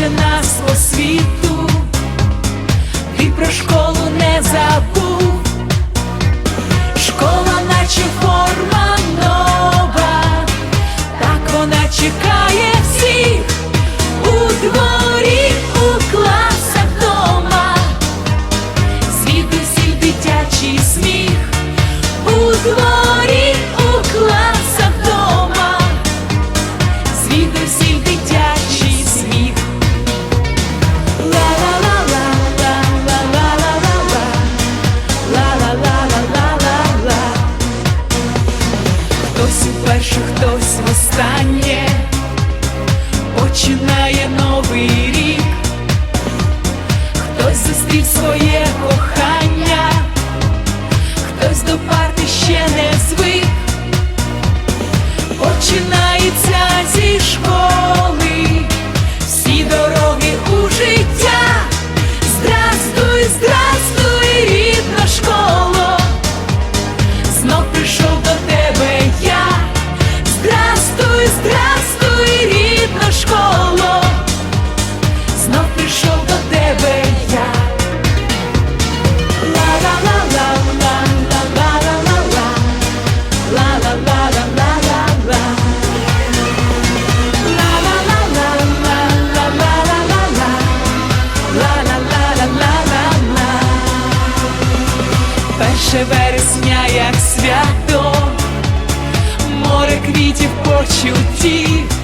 Ще нас освіту. писання починає новий рік, хтось зустрів своє кохання, хтось до парти ще не звик. Починає 1 вересня, як свято, море квітів почуттів.